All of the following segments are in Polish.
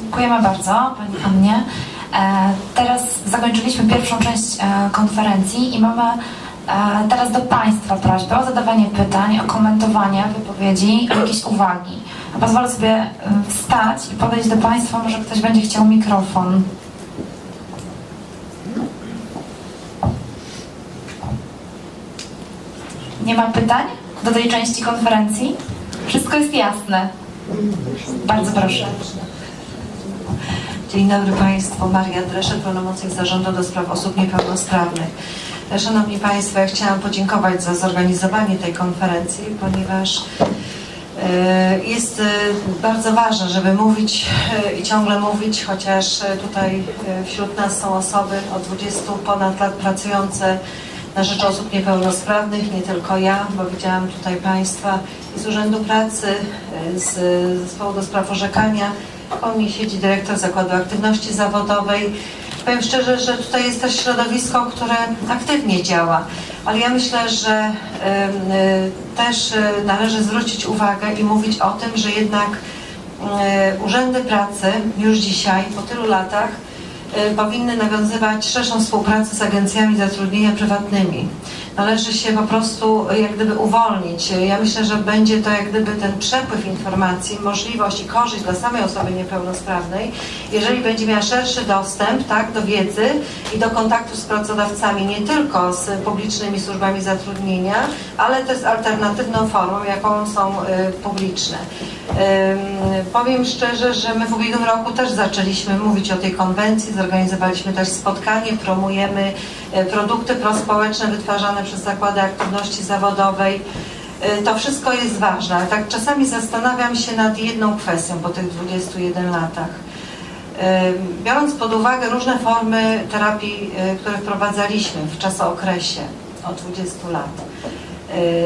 Dziękujemy bardzo Pani Annie. E, Teraz zakończyliśmy pierwszą część e, konferencji i mamy e, teraz do Państwa prośbę o zadawanie pytań, o komentowanie wypowiedzi, o jakieś uwagi. Pozwolę sobie wstać i podejść do Państwa, może ktoś będzie chciał mikrofon. Nie ma pytań do tej części konferencji? Wszystko jest jasne. Bardzo proszę. Dzień dobry Państwu, Maria Dreszek, pełnomocnik Zarządu do Spraw Osób Niepełnosprawnych. Szanowni Państwo, ja chciałam podziękować za zorganizowanie tej konferencji, ponieważ e, jest e, bardzo ważne, żeby mówić e, i ciągle mówić, chociaż tutaj wśród nas są osoby od 20 ponad lat pracujące na rzecz osób niepełnosprawnych, nie tylko ja, bo widziałam tutaj Państwa z Urzędu Pracy, z Zespołu do Spraw Orzekania, Koło mnie siedzi dyrektor Zakładu Aktywności Zawodowej. Powiem szczerze, że tutaj jest też środowisko, które aktywnie działa, ale ja myślę, że y, też y, należy zwrócić uwagę i mówić o tym, że jednak y, urzędy pracy już dzisiaj, po tylu latach, powinny nawiązywać szerszą współpracę z agencjami zatrudnienia prywatnymi. Należy się po prostu jak gdyby uwolnić. Ja myślę, że będzie to jak gdyby ten przepływ informacji, możliwość i korzyść dla samej osoby niepełnosprawnej, jeżeli będzie miała szerszy dostęp tak, do wiedzy i do kontaktu z pracodawcami, nie tylko z publicznymi służbami zatrudnienia, ale też z alternatywną formą, jaką są y, publiczne. Powiem szczerze, że my w ubiegłym roku też zaczęliśmy mówić o tej konwencji, zorganizowaliśmy też spotkanie, promujemy e, produkty prospołeczne wytwarzane przez Zakłady Aktywności Zawodowej. E, To wszystko jest ważne, ale tak czasami zastanawiam się nad jedną kwestią po tych 21 latach. Biorąc pod uwagę różne formy terapii, e, które wprowadzaliśmy w czasookresie od 20 lat,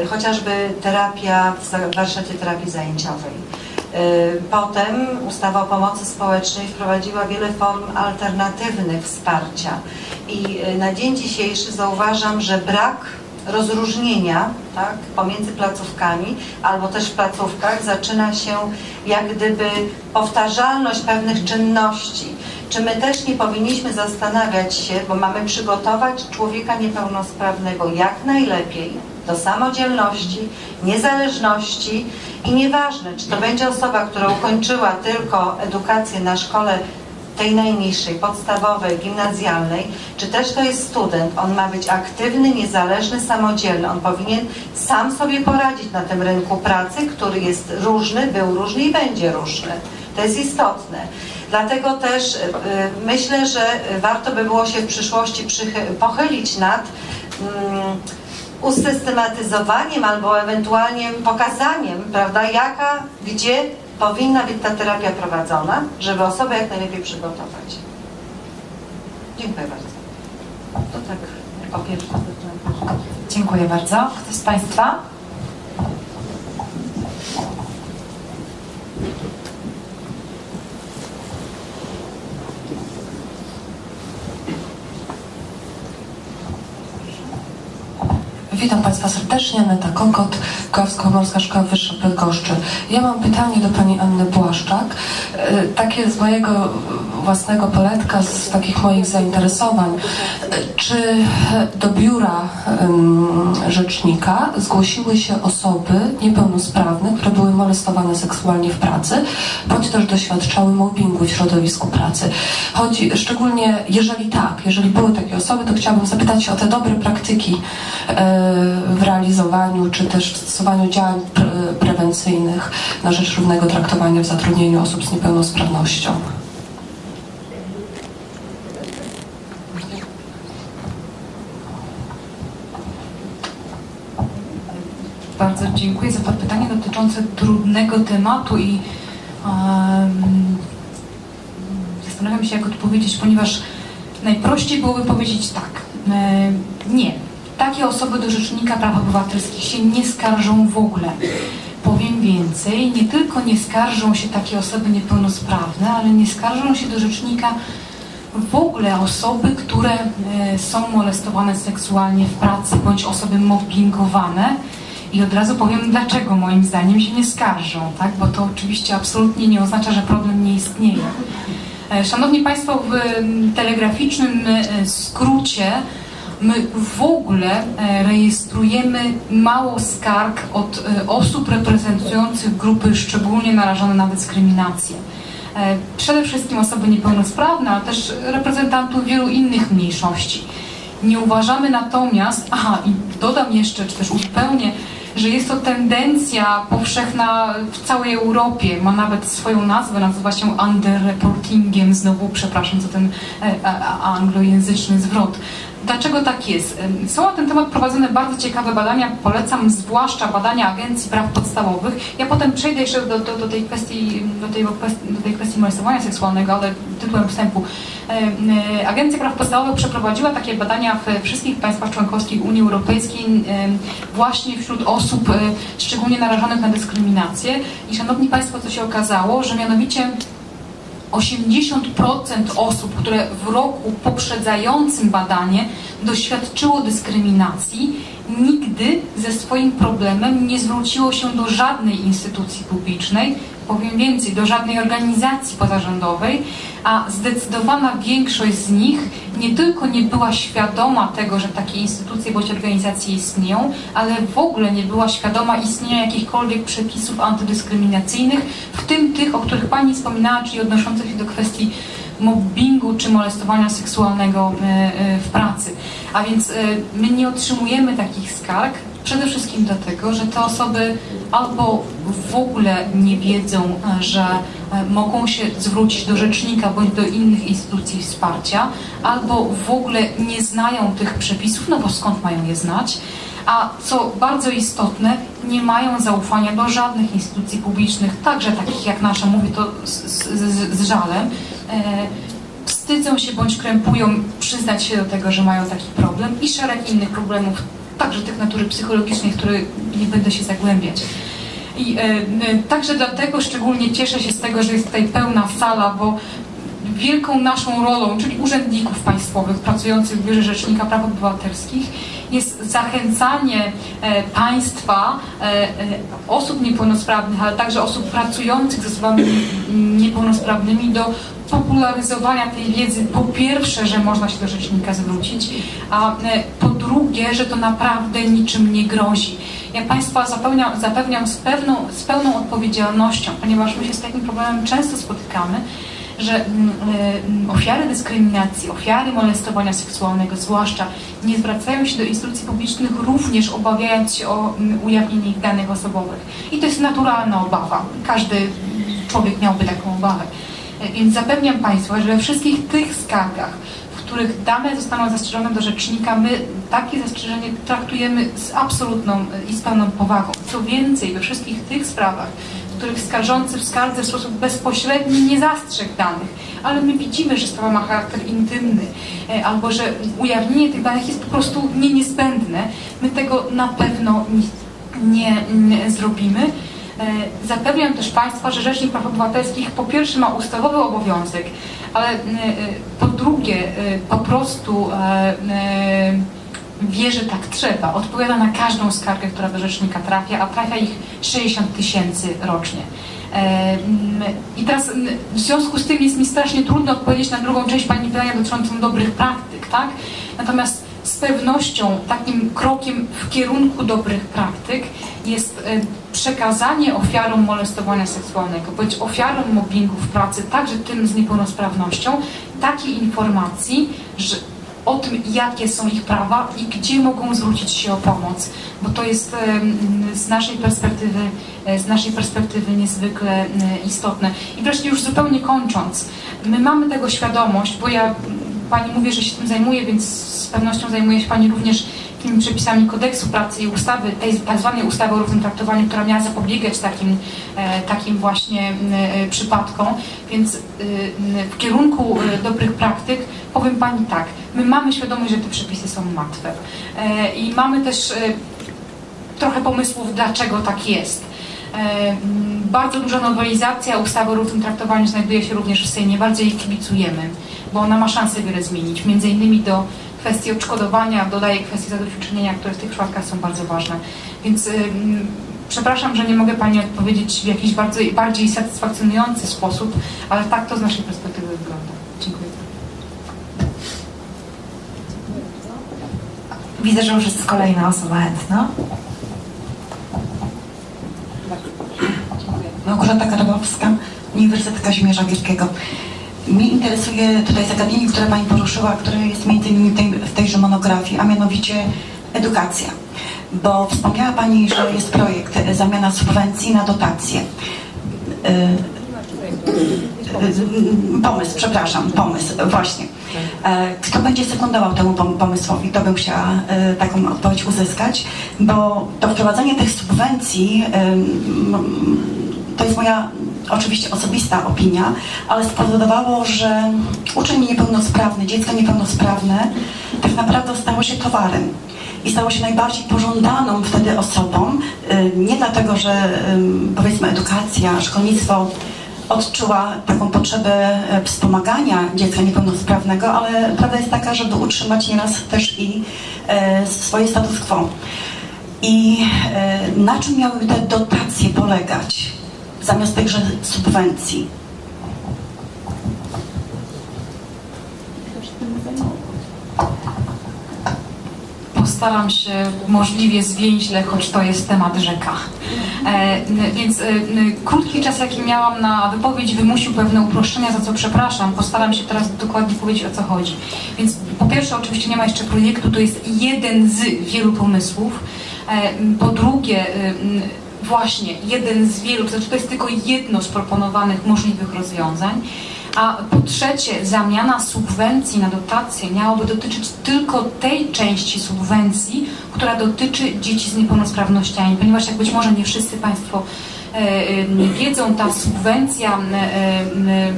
chociażby terapia w warsztacie terapii zajęciowej. Y, Potem ustawa o pomocy społecznej wprowadziła wiele form alternatywnych wsparcia i y, na dzień dzisiejszy zauważam, że brak rozróżnienia tak, pomiędzy placówkami albo też w placówkach zaczyna się jak gdyby powtarzalność pewnych czynności. Czy my też nie powinniśmy zastanawiać się, bo mamy przygotować człowieka niepełnosprawnego jak najlepiej do samodzielności, niezależności i nieważne, czy to będzie osoba, która ukończyła tylko edukację na szkole tej najniższej, podstawowej, gimnazjalnej, czy też to jest student, on ma być aktywny, niezależny, samodzielny. On powinien sam sobie poradzić na tym rynku pracy, który jest różny, był różny i będzie różny. To jest istotne. Dlatego też y, myślę, że warto by było się w przyszłości pochylić nad mm, usystematyzowaniem albo ewentualnie pokazaniem, prawda, jaka, gdzie powinna być ta terapia prowadzona, żeby osobę jak najlepiej przygotować. Dziękuję bardzo. To tak jako pierwsze. Dziękuję bardzo. Ktoś z Państwa? Witam Państwa serdecznie, Aneta Kokot, Kujawsko-Pomorska Szkoła Wyższa Bydgoszczy. Ja mam pytanie do Pani Anny Błaszczak, e, takie z mojego własnego poletka, z takich moich zainteresowań. E, Czy do biura rzecznika zgłosiły się osoby niepełnosprawne, które były molestowane seksualnie w pracy, bądź też doświadczały mobbingu w środowisku pracy? Chodzi szczególnie, jeżeli tak, jeżeli były takie osoby, to chciałabym zapytać o te dobre praktyki e, w realizowaniu czy też w stosowaniu działań pre- prewencyjnych na rzecz równego traktowania w zatrudnieniu osób z niepełnosprawnością. Bardzo dziękuję za to pytanie dotyczące trudnego tematu i em, zastanawiam się, jak odpowiedzieć, ponieważ najprościej byłoby powiedzieć tak. E, nie. Takie osoby do Rzecznika Praw Obywatelskich się nie skarżą w ogóle. Powiem więcej, nie tylko nie skarżą się takie osoby niepełnosprawne, ale nie skarżą się do Rzecznika w ogóle osoby, które e, są molestowane seksualnie w pracy bądź osoby mobbingowane. I od razu powiem, dlaczego moim zdaniem się nie skarżą, tak? bo to oczywiście absolutnie nie oznacza, że problem nie istnieje. E, Szanowni Państwo, w telegraficznym e, skrócie my w ogóle e, rejestrujemy mało skarg od e, osób reprezentujących grupy szczególnie narażone na dyskryminację. E, Przede wszystkim osoby niepełnosprawne, ale też reprezentantów wielu innych mniejszości. Nie uważamy natomiast, aha, i dodam jeszcze, czy też uzupełnię, że jest to tendencja powszechna w całej Europie, ma nawet swoją nazwę, nazywa się underreportingiem, znowu przepraszam za ten anglojęzyczny zwrot. Dlaczego tak jest? Są na ten temat prowadzone bardzo ciekawe badania, polecam zwłaszcza badania Agencji Praw Podstawowych. Ja potem przejdę jeszcze do, do, do tej kwestii, do tej, do tej kwestii molestowania seksualnego, ale tytułem wstępu. E, Agencja Praw Podstawowych przeprowadziła takie badania we wszystkich państwach członkowskich Unii Europejskiej właśnie wśród osób e, szczególnie narażonych na dyskryminację. I szanowni Państwo, co się okazało, że mianowicie 80% osób, które w roku poprzedzającym badanie doświadczyło dyskryminacji, nigdy ze swoim problemem nie zwróciło się do żadnej instytucji publicznej, powiem więcej, do żadnej organizacji pozarządowej, a zdecydowana większość z nich nie tylko nie była świadoma tego, że takie instytucje bądź organizacje istnieją, ale w ogóle nie była świadoma istnienia jakichkolwiek przepisów antydyskryminacyjnych, w tym tych, o których Pani wspominała, czyli odnoszących się do kwestii mobbingu czy molestowania seksualnego e, e, w pracy. A więc e, my nie otrzymujemy takich skarg przede wszystkim dlatego, że te osoby albo w ogóle nie wiedzą, że e, mogą się zwrócić do rzecznika bądź do innych instytucji wsparcia, albo w ogóle nie znają tych przepisów, no bo skąd mają je znać, a co bardzo istotne, nie mają zaufania do żadnych instytucji publicznych, także takich jak nasza, mówię to z, z, z żalem, e, wstydzą się bądź krępują przyznać się do tego, że mają taki problem i szereg innych problemów, także tych natury psychologicznej, w które nie będę się zagłębiać. I e, e, także dlatego szczególnie cieszę się z tego, że jest tutaj pełna sala, bo wielką naszą rolą, czyli urzędników państwowych pracujących w Biurze Rzecznika Praw Obywatelskich, jest zachęcanie e, państwa, osób niepełnosprawnych, ale także osób pracujących z osobami niepełnosprawnymi do popularyzowania tej wiedzy. Po pierwsze, że można się do rzecznika zwrócić, a e, po drugie, że to naprawdę niczym nie grozi. Ja Państwa zapewniam, zapewniam z, pewną, z pełną odpowiedzialnością, ponieważ my się z takim problemem często spotykamy, że mm, e, ofiary dyskryminacji, ofiary molestowania seksualnego zwłaszcza nie zwracają się do instytucji publicznych również obawiając się o mm, ujawnienie ich danych osobowych. I to jest naturalna obawa. Każdy człowiek miałby taką obawę. E, Więc zapewniam Państwa, że we wszystkich tych skargach, w których dane zostaną zastrzeżone do rzecznika, my takie zastrzeżenie traktujemy z absolutną e, i z pełną powagą. Co więcej, we wszystkich tych sprawach, w których skarżący w skardze w sposób bezpośredni nie zastrzegł danych, ale my widzimy, że sprawa ma charakter intymny, e, albo że ujawnienie tych danych jest po prostu nie niezbędne, my tego na pewno nie, nie zrobimy. E, Zapewniam też Państwa, że Rzecznik Praw Obywatelskich po pierwsze ma ustawowy obowiązek, ale e, po drugie e, po prostu e, e, wie, że tak trzeba. Odpowiada na każdą skargę, która do Rzecznika trafia, a trafia ich 60 tysięcy rocznie. E, I teraz w związku z tym jest mi strasznie trudno odpowiedzieć na drugą część Pani pytania dotyczącą dobrych praktyk, tak? Natomiast z pewnością takim krokiem w kierunku dobrych praktyk jest e, przekazanie ofiarom molestowania seksualnego, bądź ofiarom mobbingu w pracy, także tym z niepełnosprawnością, takiej informacji, że o tym, jakie są ich prawa i gdzie mogą zwrócić się o pomoc, bo to jest z naszej perspektywy, e, z naszej perspektywy niezwykle e, istotne. I wreszcie już zupełnie kończąc, my mamy tego świadomość, bo ja Pani mówię, że się tym zajmuję, więc z pewnością zajmuje się Pani również tymi przepisami kodeksu pracy i ustawy, tej tak zwanej ustawy o równym traktowaniu, która miała zapobiegać takim, e, takim właśnie e, przypadkom. Więc e, w kierunku e, dobrych praktyk powiem Pani tak, my mamy świadomość, że te przepisy są martwe i mamy też trochę pomysłów, dlaczego tak jest. Bardzo duża nowelizacja ustawy o równym traktowaniu znajduje się również w Sejmie. Bardzo jej kibicujemy, bo ona ma szansę wiele zmienić. Między innymi do kwestii odszkodowania, dodaje kwestii zadośćuczynienia, które w tych przypadkach są bardzo ważne. Więc przepraszam, że nie mogę Pani odpowiedzieć w jakiś bardzo, bardziej satysfakcjonujący sposób, ale tak to z naszej perspektywy wygląda. Dziękuję. Widzę, że już jest kolejna osoba chętna. Małgorzata Karabowska, Uniwersytet Kazimierza Wielkiego. Mnie interesuje tutaj zagadnienie, które Pani poruszyła, które jest między innymi w, tej, w tejże monografii, a mianowicie edukacja. Bo wspomniała Pani, że jest projekt e, zamiana subwencji na dotacje. E, e, Pomysł, przepraszam, pomysł, właśnie. Kto będzie sekundował temu pom- pomysłowi? To bym chciała taką odpowiedź uzyskać, bo to wprowadzenie tych subwencji to jest moja oczywiście osobista opinia, ale spowodowało, że uczeń niepełnosprawny, dziecko niepełnosprawne tak naprawdę stało się towarem i stało się najbardziej pożądaną wtedy osobą, y, nie dlatego, że ym, powiedzmy edukacja, szkolnictwo odczuła taką potrzebę e, wspomagania dziecka niepełnosprawnego, ale prawda jest taka, żeby utrzymać nieraz też i e, swoje status quo. I e, na czym miałyby te dotacje polegać zamiast tychże subwencji? Postaram się możliwie zwięźle, choć to jest temat rzeka. E, więc e, krótki czas, jaki miałam na wypowiedź, wymusił pewne uproszczenia, za co przepraszam. Postaram się teraz dokładnie powiedzieć, o co chodzi. Więc po pierwsze, oczywiście nie ma jeszcze projektu, to jest jeden z wielu pomysłów. E, po drugie, e, właśnie jeden z wielu, to znaczy to jest tylko jedno z proponowanych możliwych rozwiązań. A po trzecie, zamiana subwencji na dotacje miałoby dotyczyć tylko tej części subwencji, która dotyczy dzieci z niepełnosprawnościami, ponieważ jak być może nie wszyscy Państwo e, e, wiedzą, ta subwencja e,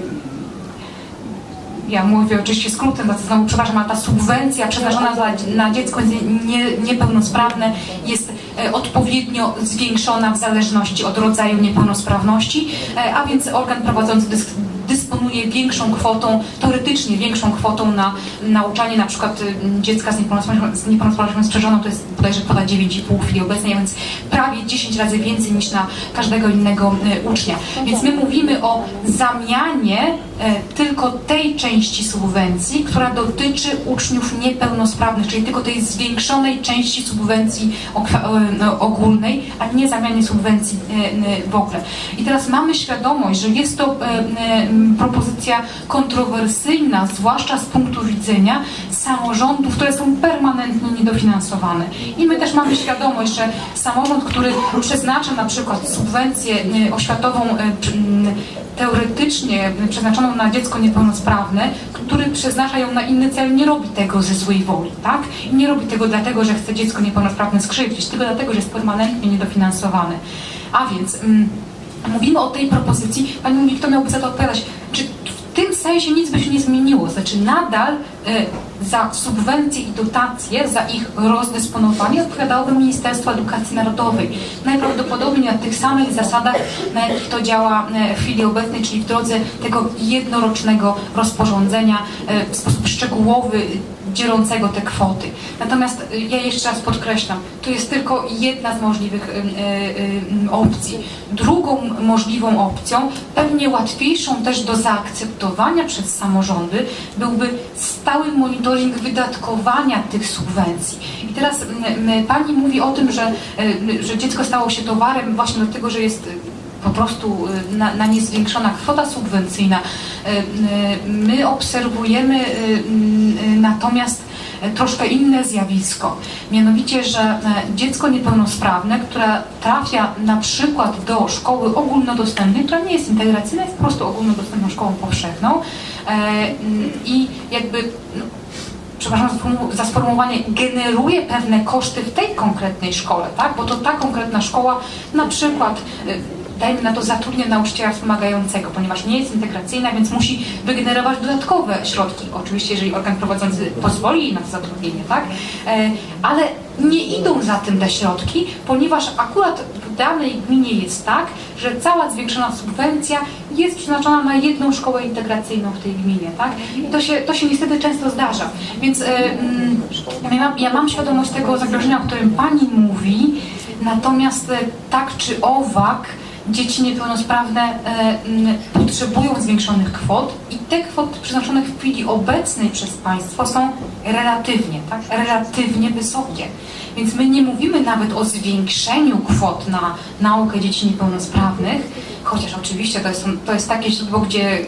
ja mówię oczywiście skrótem, bardzo znowu przepraszam, ale ta subwencja przeznaczona dla, na dziecko nie, niepełnosprawne jest e, odpowiednio zwiększona w zależności od rodzaju niepełnosprawności, e, a więc organ prowadzący dys, dysponuje większą kwotą, teoretycznie większą kwotą na nauczanie na przykład y, dziecka z niepełnosprawnością, z niepełnosprawnością strzeżoną, to jest bodajże kwota 9,5 w chwili obecnej, a więc prawie 10 razy więcej niż na każdego innego y, ucznia. Więc my mówimy o zamianie tylko tej części subwencji, która dotyczy uczniów niepełnosprawnych, czyli tylko tej zwiększonej części subwencji e, ogólnej, a nie zamianie subwencji e, e, w ogóle. I teraz mamy świadomość, że jest to e, e, propozycja kontrowersyjna, zwłaszcza z punktu widzenia samorządów, które są permanentnie niedofinansowane. I my też mamy świadomość, że samorząd, który przeznacza na przykład subwencję e, oświatową e, teoretycznie przeznaczoną na dziecko niepełnosprawne, który przeznacza ją na inny cel, nie robi tego ze złej woli, tak? I nie robi tego dlatego, że chce dziecko niepełnosprawne skrzywdzić, tylko dlatego, że jest permanentnie niedofinansowane. A więc mm, mówimy o tej propozycji, Pani mówi, kto miałby za to odpowiadać? Tym sensie nic by się nie zmieniło? Znaczy nadal e, za subwencje i dotacje, za ich rozdysponowanie odpowiadałoby Ministerstwo Edukacji Narodowej. Najprawdopodobniej na tych samych zasadach, na jakich to działa e, w chwili obecnej, czyli w drodze tego jednorocznego rozporządzenia e, w sposób szczegółowy, dzielącego te kwoty. Natomiast y, ja jeszcze raz podkreślam, to jest tylko jedna z możliwych y, y, opcji. Drugą możliwą opcją, pewnie łatwiejszą też do zaakceptowania przez samorządy, byłby stały monitoring wydatkowania tych subwencji. I teraz Pani mówi o tym, że, że dziecko stało się towarem właśnie dlatego, że jest po prostu y, na, na nie zwiększona kwota subwencyjna. Y, y, My obserwujemy natomiast troszkę inne zjawisko. Mianowicie, że dziecko niepełnosprawne, które trafia na przykład do szkoły ogólnodostępnej, która nie jest integracyjna, jest po prostu ogólnodostępną szkołą powszechną e, i jakby no, przepraszam za sformu- za sformułowanie, generuje pewne koszty w tej konkretnej szkole, tak? Bo to ta konkretna szkoła na przykład dajmy na to zatrudnia nauczyciela wspomagającego, ponieważ nie jest integracyjna, więc musi wygenerować dodatkowe środki. Oczywiście, jeżeli organ prowadzący pozwoli na to zatrudnienie, tak? E, Ale nie idą za tym te środki, ponieważ akurat danej gminie jest tak, że cała zwiększona subwencja jest przeznaczona na jedną szkołę integracyjną w tej gminie, tak? I to się, to się niestety często zdarza. Więc e, mm, ja, mam, ja mam świadomość tego zagrożenia, o którym Pani mówi, natomiast e, tak czy owak dzieci niepełnosprawne e, potrzebują zwiększonych kwot i te kwoty przeznaczone w chwili obecnej przez państwo są relatywnie, tak, relatywnie wysokie. Więc my nie mówimy nawet o zwiększeniu kwot na naukę dzieci niepełnosprawnych, chociaż oczywiście to jest, to jest takie źródło, gdzie,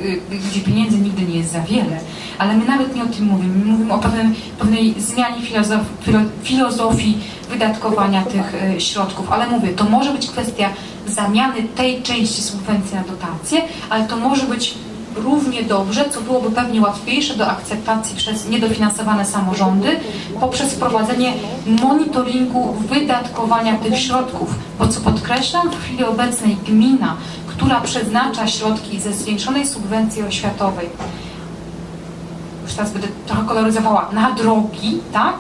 gdzie pieniędzy nigdy nie jest za wiele, ale my nawet nie o tym mówimy. My mówimy o pewnym, pewnej zmianie filozof, filo, filozofii wydatkowania tych y, środków, ale mówię, to może być kwestia zamiany tej części subwencji na dotacje, ale to może być równie dobrze, co byłoby pewnie łatwiejsze do akceptacji przez niedofinansowane samorządy, poprzez wprowadzenie monitoringu wydatkowania tych środków. Bo co podkreślam, w chwili obecnej gmina, która przeznacza środki ze zwiększonej subwencji oświatowej, już teraz będę trochę koloryzowała, na drogi, tak,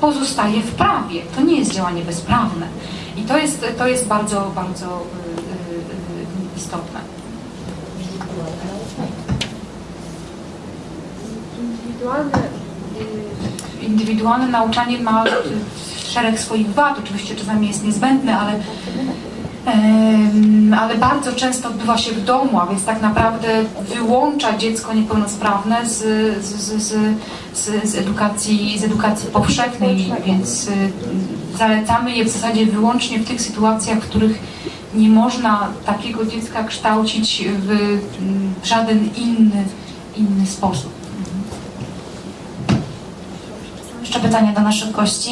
pozostaje w prawie. To nie jest działanie bezprawne. I to jest, to jest bardzo, bardzo y, y, y, istotne. Indywidualne Indywidualne nauczanie ma y, szereg swoich wad, oczywiście czasami jest niezbędne, ale, ale bardzo często odbywa się w domu, a więc tak naprawdę wyłącza dziecko niepełnosprawne z, z, z, z, edukacji, z edukacji powszechnej, więc y, zalecamy je w zasadzie wyłącznie w tych sytuacjach, w których nie można takiego dziecka kształcić w żaden inny, inny sposób. Jeszcze pytania do naszych gości?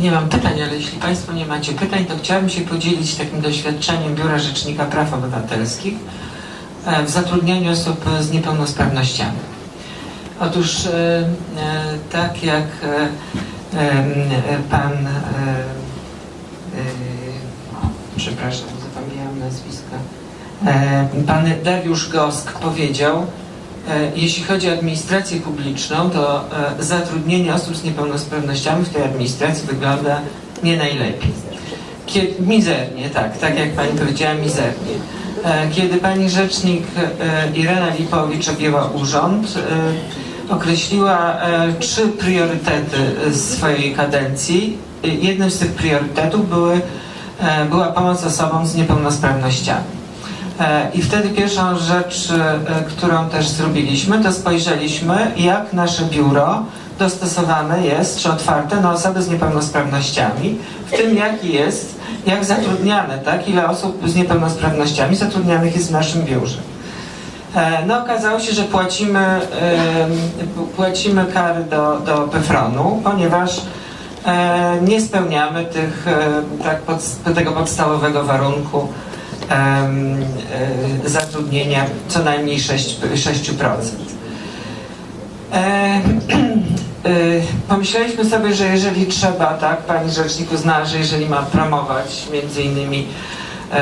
Nie mam pytań, ale jeśli Państwo nie macie pytań, to chciałabym się podzielić takim doświadczeniem Biura Rzecznika Praw Obywatelskich e, w zatrudnianiu osób z niepełnosprawnościami. Otóż e, e, tak jak Pan, przepraszam, zapomniałam nazwiska, Pan Dariusz Gosk powiedział, Jeśli chodzi o administrację publiczną, to e, zatrudnienie osób z niepełnosprawnościami w tej administracji wygląda nie najlepiej. Kiedy, mizernie, tak, tak jak pani powiedziała, mizernie. E, Kiedy pani rzecznik e, Irena Lipowicz objęła urząd, e, określiła e, trzy priorytety swojej kadencji. E, Jednym z tych priorytetów były, e, była pomoc osobom z niepełnosprawnościami. E, I wtedy pierwszą rzecz, e, którą też zrobiliśmy, to spojrzeliśmy, jak nasze biuro dostosowane jest, czy otwarte na osoby z niepełnosprawnościami, w tym jaki jest, jak zatrudniane, tak, ile osób z niepełnosprawnościami zatrudnianych jest w naszym biurze. E, No okazało się, że płacimy, płacimy kary do, do PFRON-u, ponieważ nie spełniamy tych, tak, pod, tego podstawowego warunku zatrudnienia co najmniej 6, 6%. E, e, pomyśleliśmy sobie, że jeżeli trzeba, tak, pani rzecznik uznała, że jeżeli ma promować między innymi em,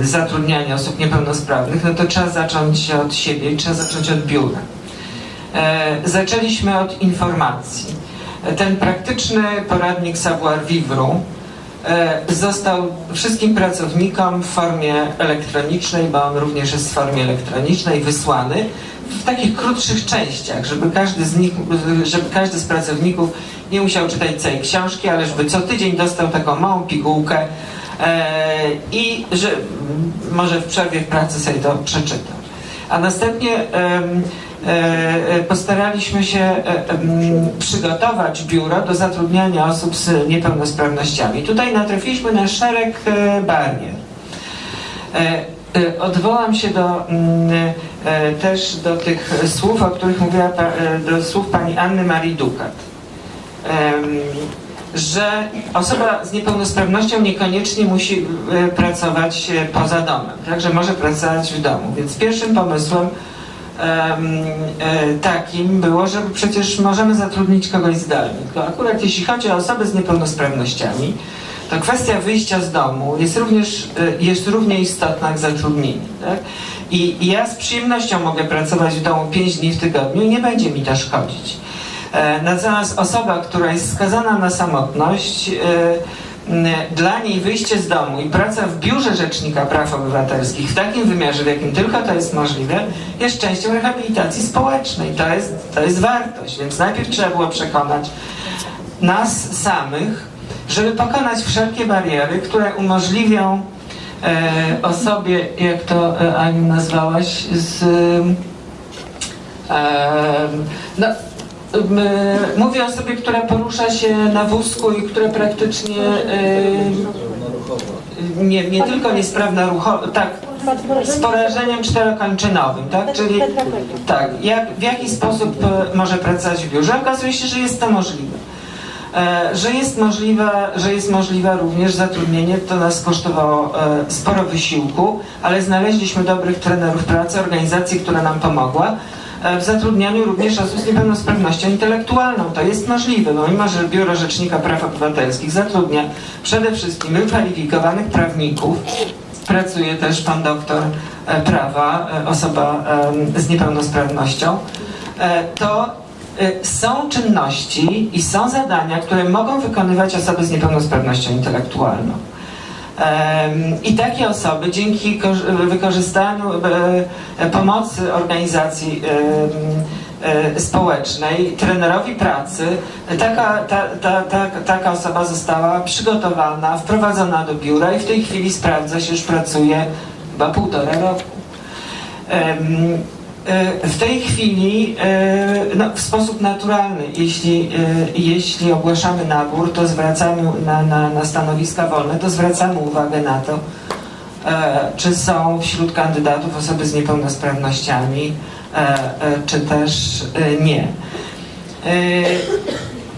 e, zatrudnianie osób niepełnosprawnych, no to trzeba zacząć od siebie i trzeba zacząć od biura. E, zaczęliśmy od informacji. Ten praktyczny poradnik Savoir Vivre e, został wszystkim pracownikom w formie elektronicznej, bo on również jest w formie elektronicznej, wysłany w takich krótszych częściach, żeby każdy z nich, żeby każdy z pracowników nie musiał czytać całej książki, ale żeby co tydzień dostał taką małą pigułkę e, i że może w przerwie w pracy sobie to przeczytał. A następnie em, e, postaraliśmy się e, przygotować biuro do zatrudniania osób z niepełnosprawnościami. Tutaj natrafiliśmy na szereg e, barier. E, e, Odwołam się do, mm, e, też do tych słów, o których mówiła, e, do słów pani Anny Marii Dukat. Że osoba z niepełnosprawnością niekoniecznie musi e, pracować e, poza domem, także może pracować w domu. Więc pierwszym pomysłem em, e, takim było, że przecież możemy zatrudnić kogoś zdalnie. Tylko akurat jeśli chodzi o osoby z niepełnosprawnościami, to kwestia wyjścia z domu jest również jest równie istotna jak zatrudnienie. Tak? I, I ja z przyjemnością mogę pracować w domu 5 dni w tygodniu i nie będzie mi to szkodzić. E, Natomiast osoba, która jest skazana na samotność, e, dla niej wyjście z domu i praca w biurze Rzecznika Praw Obywatelskich w takim wymiarze, w jakim tylko to jest możliwe, jest częścią rehabilitacji społecznej. To jest, to jest wartość. Więc najpierw trzeba było przekonać nas samych, żeby pokonać wszelkie bariery, które umożliwią e, osobie, jak to e, Aniu nazwałaś, z Em, no, mówię o osobie, która porusza się na wózku i która praktycznie em, nie, nie tylko niesprawna ruchowo, tak, z porażeniem czterokończynowym, tak? Czyli tak, jak, w jaki sposób e, może pracować w biurze? Okazuje się, że jest to możliwe. E, że jest możliwe, że jest możliwe również zatrudnienie, to nas kosztowało e, sporo wysiłku, ale znaleźliśmy dobrych trenerów pracy, organizacji, która nam pomogła w zatrudnianiu również osób z niepełnosprawnością intelektualną. To jest możliwe, bo mimo że Biuro Rzecznika Praw Obywatelskich zatrudnia przede wszystkim wykwalifikowanych prawników, pracuje też pan doktor e, prawa, e, osoba e, z niepełnosprawnością, e, to e, są czynności i są zadania, które mogą wykonywać osoby z niepełnosprawnością intelektualną. I takie osoby dzięki korzy- wykorzystaniu e, e, pomocy organizacji e, społecznej, trenerowi pracy, taka, ta, ta, ta, taka osoba została przygotowana, wprowadzona do biura i w tej chwili sprawdza się, już pracuje chyba półtora roku. E, W tej chwili no, w sposób naturalny, jeśli, e, jeśli ogłaszamy nabór, to zwracamy na, na, na stanowiska wolne, to zwracamy uwagę na to, czy są wśród kandydatów osoby z niepełnosprawnościami, czy też nie.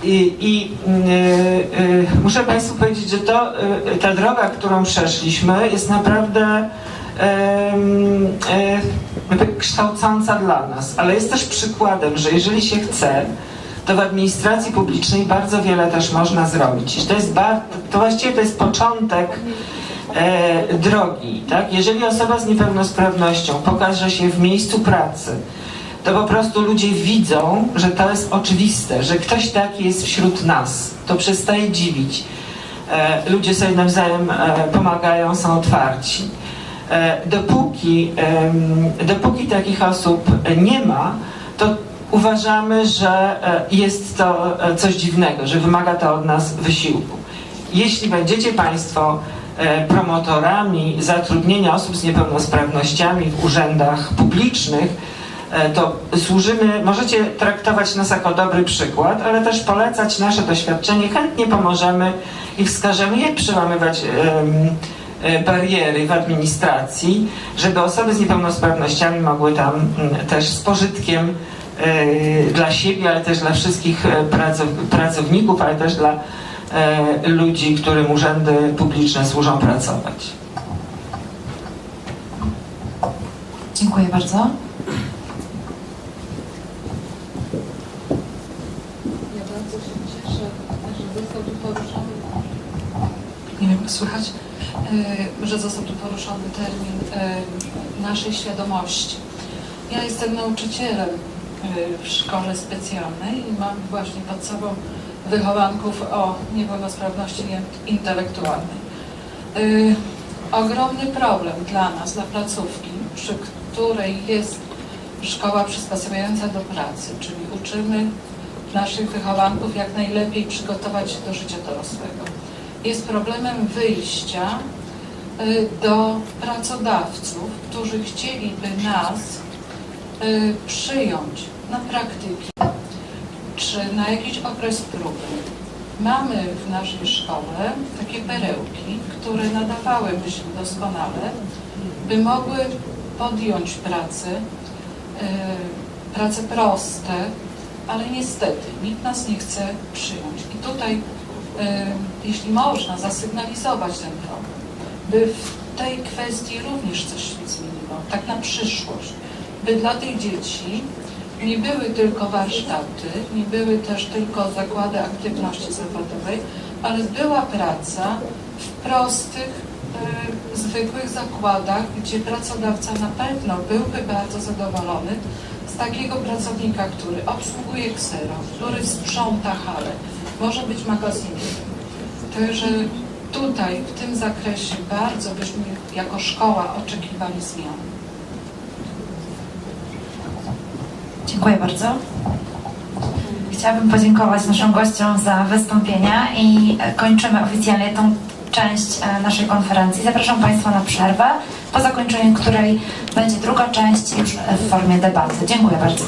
I, i y, muszę Państwu powiedzieć, że to, ta droga, którą przeszliśmy, jest naprawdę kształcąca dla nas, ale jest też przykładem, że jeżeli się chce, to w administracji publicznej bardzo wiele też można zrobić. I to jest bar- to właściwie to jest początek e, drogi. Tak? Jeżeli osoba z niepełnosprawnością pokaże się w miejscu pracy, to po prostu ludzie widzą, że to jest oczywiste, że ktoś taki jest wśród nas. To przestaje dziwić. E, ludzie sobie nawzajem e, pomagają, są otwarci. E, dopóki, dopóki takich osób nie ma, to uważamy, że e, jest to e, coś dziwnego, że wymaga to od nas wysiłku. Jeśli będziecie Państwo promotorami zatrudnienia osób z niepełnosprawnościami w urzędach publicznych, to służymy, możecie traktować nas jako dobry przykład, ale też polecać nasze doświadczenie. Chętnie pomożemy i wskażemy, jak przełamywać e, bariery w administracji, żeby osoby z niepełnosprawnościami mogły tam też z pożytkiem e, dla siebie, ale też dla wszystkich e, pracow- pracowników, ale też dla e, ludzi, którym urzędy publiczne służą pracować. Dziękuję bardzo. Ja bardzo się cieszę, że został tu poruszony, Nie wiem, słychać? E, że został tu poruszony termin e, naszej świadomości. Ja jestem nauczycielem e, w szkole specjalnej i mam właśnie pod sobą wychowanków o niepełnosprawności intelektualnej. Ogromny problem dla nas, dla placówki, przy której jest szkoła przystosowująca do pracy, czyli uczymy naszych wychowanków jak najlepiej przygotować do życia dorosłego. Jest problemem wyjścia y, do pracodawców, którzy chcieliby nas y, przyjąć na praktyki czy na jakiś okres próby. Mamy w naszej szkole takie perełki, które nadawałyby się doskonale, by mogły podjąć pracę, y, prace proste, ale niestety nikt nas nie chce przyjąć. I tutaj, y, jeśli można, zasygnalizować ten problem, by w tej kwestii również coś się zmieniło, tak na przyszłość, by dla tych dzieci nie były tylko warsztaty, nie były też tylko zakłady aktywności zawodowej, ale była praca w prostych, e, zwykłych zakładach, gdzie pracodawca na pewno byłby bardzo zadowolony z takiego pracownika, który obsługuje ksero, który sprząta halę, może być magazynierem. Także tutaj, w tym zakresie bardzo byśmy jako szkoła oczekiwali zmian. Dziękuję bardzo. Chciałabym podziękować naszym gościom za wystąpienia i kończymy oficjalnie tą część e, naszej konferencji. Zapraszam Państwa na przerwę, po zakończeniu której będzie druga część już w formie debaty. Dziękuję bardzo.